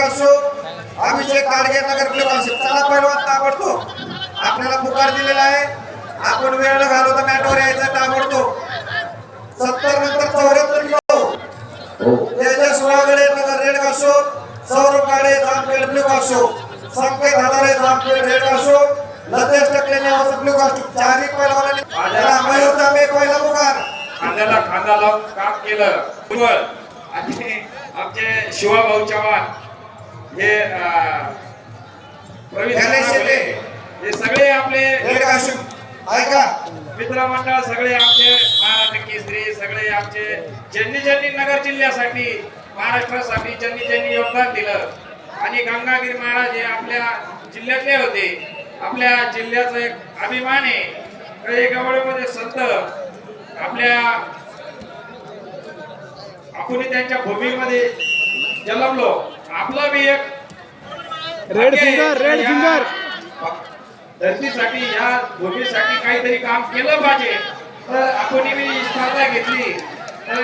असो अभिषेक गाडगे नगर असो चला पहिलवान ताबडतो आपल्याला पुकार दिलेला आहे. आपण वेळ न घालवता मॅटवर यायचं ताबडतो सत्तर नंतर चौऱ्याहत्तर तेजस वागडे नगर रेड असो सौरभ गाडे जामखेड ब्ल्यू असो संकेत हजारे जामखेड रेड असो लतेश टकले ब्ल्यू असो चारही पहिलवानांनी पहिला पुकार. खांद्याला खांदा लावून काम केलं. आमचे शिवाभाऊ चव्हाण हे. हे सगळे आपले ऐका. मित्रमंडळ सगळे आमचे महाराष्ट्र केसरी सगळे आमचे ज्यांनी ज्यांनी नगर जिल्ह्यासाठी महाराष्ट्रासाठी ज्यांनी ज्यांनी योगदान दिलं. आणि गंगागिरी महाराज हे आपल्या जिल्ह्यातले होते. आपल्या जिल्ह्याचा एक अभिमान आहे. कळेगवळमध्ये संत आपल्या आपण त्यांच्या भूमीमध्ये जन्मलो. आपला बी एक रेड फिंगर रेड फिंगर धरतीसाठी या भूमीसाठी काहीतरी काम केलं पाहिजे. तर आपण स्पर्धा घेतली. तर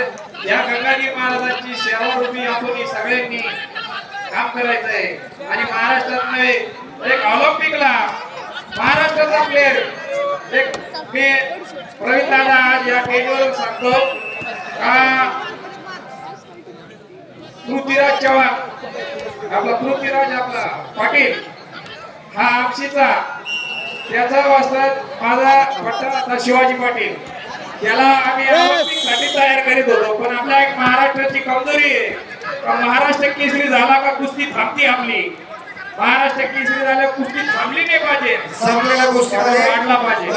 या गंगाजी महाराजांची सेवारूपी आपण सगळ्यांनी काम करायचं आहे आणि महाराष्ट्रात एक ऑलिम्पिकला महाराष्ट्राचा प्लेअर एक मी प्रवीण दादा आज या स्टेजवरून सांगतो. का पृथ्वीराज चव्हाण आपला पृथ्वीराज आपला पाटील हा आमशीचा त्याचा वास्तव माझा पट्टा होता शिवाजी पाटील. त्याला आम्ही ऑलिम्पिकसाठी तयार करीत होतो पण आपल्या एक महाराष्ट्राची कमजोरी आहे. का महाराष्ट्र केसरी झाला का कुस्ती थांबती आपली? महाराष्ट्र केसरी झाल्या कुस्ती थांबली नाही पाहिजे. संपलेल्या गोष्टीमध्ये वाढला पाहिजे.